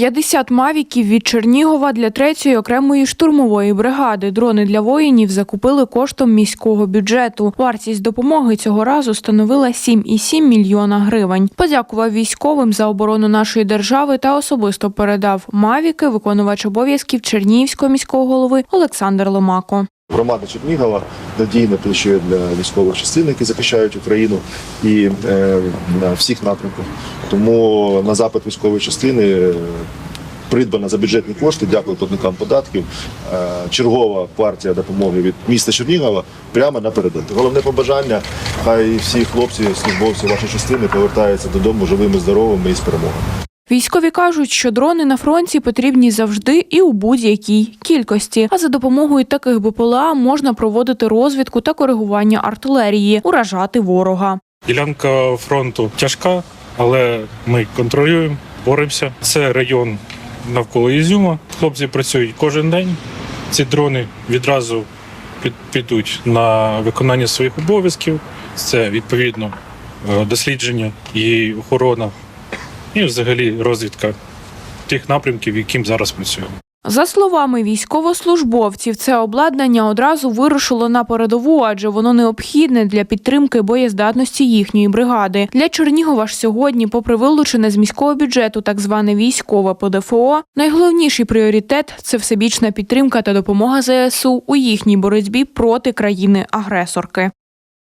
50 мавіків від Чернігова для третьої окремої штурмової бригади. Дрони для воїнів закупили коштом міського бюджету. Вартість допомоги цього разу становила 7,7 мільйона гривень. Подякував військовим за оборону нашої держави та особисто передав мавіки виконувач обов'язків Чернігівського міського голови Олександр Ломако. Громада Чернігова надійне плече для військових частин, які захищають Україну і е, на всіх напрямках. Тому на запит військової частини е, придбана за бюджетні кошти. Дякую платникам податків. Е, чергова партія допомоги від міста Чернігова прямо на. Головне побажання, хай всі хлопці, службовці вашої частини повертаються додому живими, здоровими і з перемогою. Військові кажуть, що дрони на фронті потрібні завжди і у будь-якій кількості. А за допомогою таких БПЛА можна проводити розвідку та коригування артилерії, уражати ворога. Ділянка фронту тяжка, але ми контролюємо, боремося. Це район навколо Ізюма. Хлопці працюють кожен день. Ці дрони відразу під- підуть на виконання своїх обов'язків. Це відповідно е, дослідження і охорона, і взагалі розвідка тих напрямків, яким зараз працюємо. За словами військовослужбовців, це обладнання одразу вирушило на передову, адже воно необхідне для підтримки боєздатності їхньої бригади. Для Чернігова ж сьогодні, попри вилучене з міського бюджету так зване військове ПДФО, найголовніший пріоритет це всебічна підтримка та допомога ЗСУ у їхній боротьбі проти країни-агресорки.